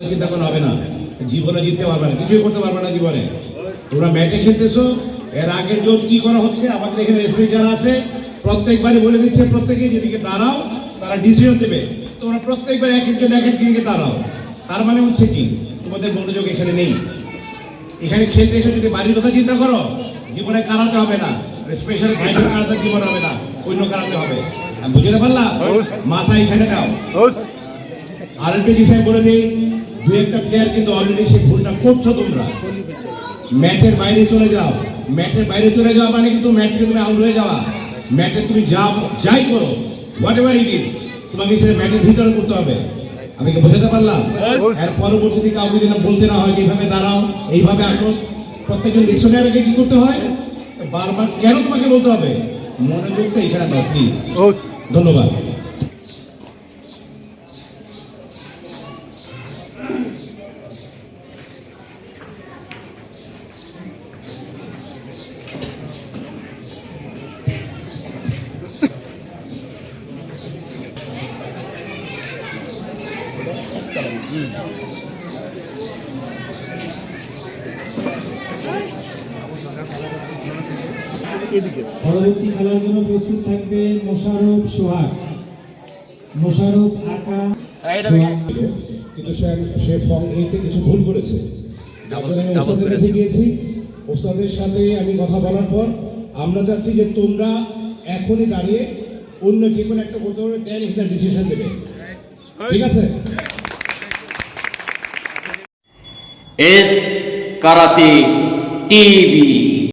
চিন্তা করা হবে না? জীবনে জিততে পারবে না কিছুই করতে পারবে না জীবনে। তোমরা ম্যাচে খেলতেছো এর আগের জোর কি করা হচ্ছে আমাদের এখানে রেফারি যারা আছে প্রত্যেকবারই বলে দিচ্ছে প্রত্যেকে যেদিকে দাঁড়াও তারা ডিসিশন দেবে। তোমরা প্রত্যেকবার এক একজন এক এক দিকে দাঁড়াও। তার মানে হচ্ছে কি? তোমাদের মনোযোগ এখানে নেই। এখানে খেলতে এসে যদি বাড়ির কথা চিন্তা করো জীবনে কারাতে হবে না। স্পেশাল ভাইটাল কারাতে জীবন হবে না অন্য কারাতে হবে। বুঝতে পারলাম? মাথা এখানে দাও। আরেকটা বিষয় বলে দিই দু একটা প্লেয়ার কিন্তু অলরেডি সেই ভুলটা করছ তোমরা। ম্যাচের বাইরে চলে যাও। ম্যাচের বাইরে চলে যাওয়া মানে কিন্তু ম্যাচ থেকে তুমি আউট হয়ে যাওয়া। ম্যাচে তুমি যা যাই করো হোয়াট এভার ইট ইজ তোমাকে সেটা ম্যাচের ভিতরে করতে হবে। আমি কি বোঝাতে পারলাম? এর পরবর্তীতে কাউকে যেন বলতে না হয় এইভাবে দাঁড়াও এইভাবে আসো। প্রত্যেকজন ডিকশনের আগে কি করতে হয়? বারবার কেন তোমাকে বলতে হবে? মনোযোগটা এখানে দাও প্লিজ ধন্যবাদ। পরবর্তী খেলার জন্য প্রস্তুত থাকবে মোশারফ সোহাগ। মোশারফ আকা কিন্তু সে ফর্ম কিছু ভুল করেছে। আমি ওস্তাদের কাছে গিয়েছি। ওস্তাদের সাথে আমি কথা বলার পর আমরা চাচ্ছি যে তোমরা এখনই দাঁড়িয়ে অন্য যে কোনো একটা হবে দেন এখানে ডিসিশন দেবে ঠিক আছে? S karate TV.